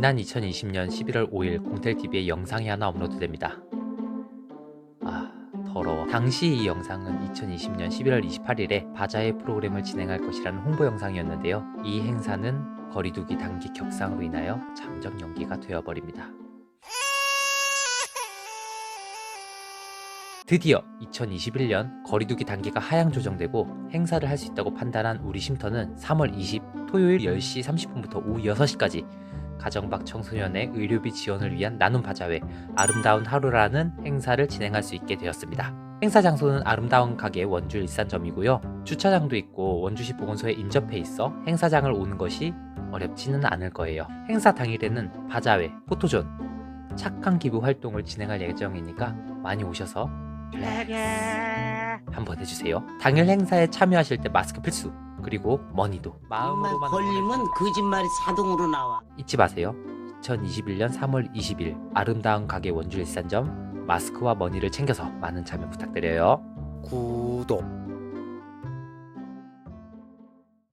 지난 2020년 11월 5일 공텔TV에 영상이 하나 업로드됩니다. 아, 더러워. 당시 이 영상은 2020년 11월 28일에 바자회 프로그램을 진행할 것이라는 홍보 영상이었는데요. 이 행사는 거리두기 단기 격상으로 인하여 잠정 연기가 되어버립니다. 드디어 2021년 거리두기 단계가 하향 조정되고 행사를 할 수 있다고 판단한 우리 쉼터는 3월 20 토요일 10시 30분부터 오후 6시까지 가정박 청소년의 의료비 지원을 위한 나눔 바자회 아름다운 하루라는 행사를 진행할 수 있게 되었습니다. 행사 장소는 아름다운 가게 원주 일산점이고요. 주차장도 있고 원주시 보건소에 인접해 있어 행사장을 오는 것이 어렵지는 않을 거예요. 행사 당일에는 바자회, 포토존, 착한 기부 활동을 진행할 예정이니까 많이 오셔서 한번 해주세요. 당일 행사에 참여하실 때 마스크 필수. 그리고 머니도 마음으로만 걸리면 거짓말이 자동으로 나와. 잊지 마세요. 2021년 3월 20일 아름다운 가게 원주 일산점 마스크와 머니를 챙겨서 많은 참여 부탁드려요. 구독.